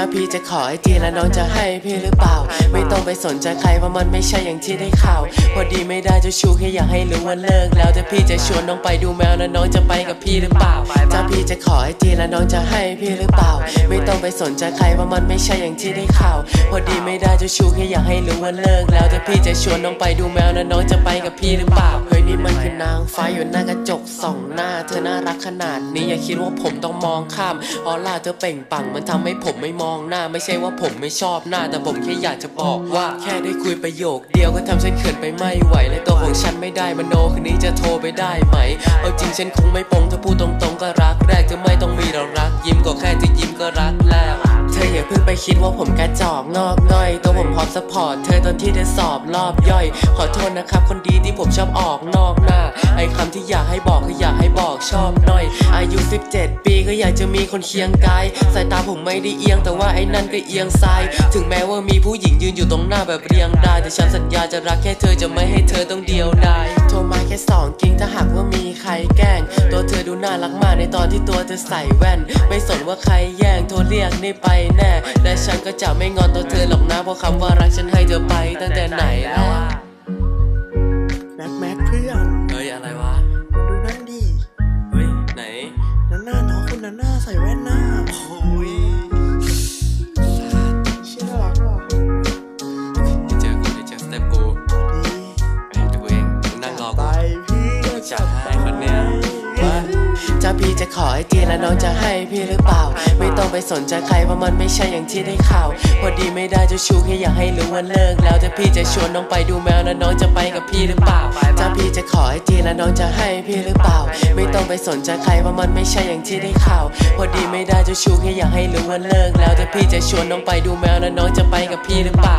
ถ้าพี่จะขอไอจีแล้วน้องจะให้พี่หรือเปล่า ไม่ต้องไปสนใจใครว่ามันไม่ใช่อย่างที่ได้ข่าว พอดีไม่ได้เจะชูแค่อยากให้รู้ว่าเลิกแล้วถ้าพี่จะชวนน้องไปดูแมวแล้วน้องจะไปกับพี่หรือเปล่าถ้าพี่จะขอไอจีแล้วน้องจะให้พี่หรือเปล่า ไม่ต้องไปสนใจใครว่ามันไม่ใช่อย่างที่ได้ข่าว พอดีไม่ได้เจะชูแค่อยากให้รู้ว่าเลิกแล้วถ้าพี่จะชวนน้องไปดูแมวแล้วน้องจะไปกับพี่หรือเปล่าเฮ้ยนี่มันคือนางฟ้าอยู่หน้ากระจกส่องหน้าเธอน่ารักขนาดนี้อย่าคิดว่าผมต้องมองข้ามออล่าเธอเป่งปังมันทำให้ผมไม่มององหน้าไม่ใช่ว่าผมไม่ชอบหน้า แต่ผมแค่อยากจะบอกว่าแค่ได้คุยประโยค เดียวก็ทำฉันเขินไปไม่ไหวและตัวของฉันไม่ได้มโนคืนนี้จะโทรไปได้ไหม เอาจริงฉันคงไม่ปงถ้าพูดตรงๆก็รักแรกจะไม่ต้องมีเรารัก ยิ้มก็แค่จะยิ้มก็รักแล้วเธออย่าเพิ่งไปคิดว่าผมกระจอกงอกง่อย ตัวผมพร้อมสปอร์ตเธอตอนที่เธอสอบรอบย่อย ขอโทษนะครับคนดีที่ผมชอบออกนอกหน้าไอ้คำที่อยากให้บอก บอกชอบหน่อย อายุ 17 ปีก็อยากจะมีคนเคียงกาย สายตาผมไม่ได้เอียงแต่ว่าไอ้นั่นก็เอียงซ้าย ถึงแม้ว่ามีผู้หญิงยืนอยู่ตรงหน้าแบบเรียงรายแต่ฉันสัญญาจะรักแค่เธอจะไม่ให้เธอต้องเดียวดายโทรมาแค่สองกิ้งถ้าหากว่ามีใครแกล้ง ตัวเธอดูน่ารักมากในตอนที่ตัวเธอใส่แว่น ไม่สนว่าใครแย่งโทรเรียกนี่ไปแน่ และฉันก็จะไม่งอนตัวเธอหรอกนะเพราะคำว่ารักฉันให้เธอไปตั้งแต่ไหนแล้ว น้าน้องคนนั้นหน้าใส่แว่นหน้า โอ้ยเชื่อน่ารักว่ะเจอกูเดี๋ยวเจอสเต็ปกูดีไปดูเองนั่งรอไปกูพี่จัดให้คนเนี้ยถ้าพี่จะขอไอจีแล้วน้องจะให้พี่หรือเปล่า ไม่ต้องไปสนใจใครว่ามันไม่ใช่อย่างที่ได้ข่าว พอดีไม่ได้เจะชูแค่อยากให้รู้ว่าเลิกแล้วถ้าพี่จะชวนน้องไปดูแมวแล้วน้องจะไปกับพี่หรือเปล่าถ้าพี่จะขอไอจีแล้วน้องจะให้พี่หรือเปล่าไม่ ต้องไปสนใจใครว่ามันไม่ใช่อย่างที่ได้ข่าวพอดีไม่ได้จะชูแค่อยากให้รู้ว่าเลิกแล้วแต่พี่จะชวนน้องไปดูแมวแล้วน้องจะไปกับพี่หรือเปล่า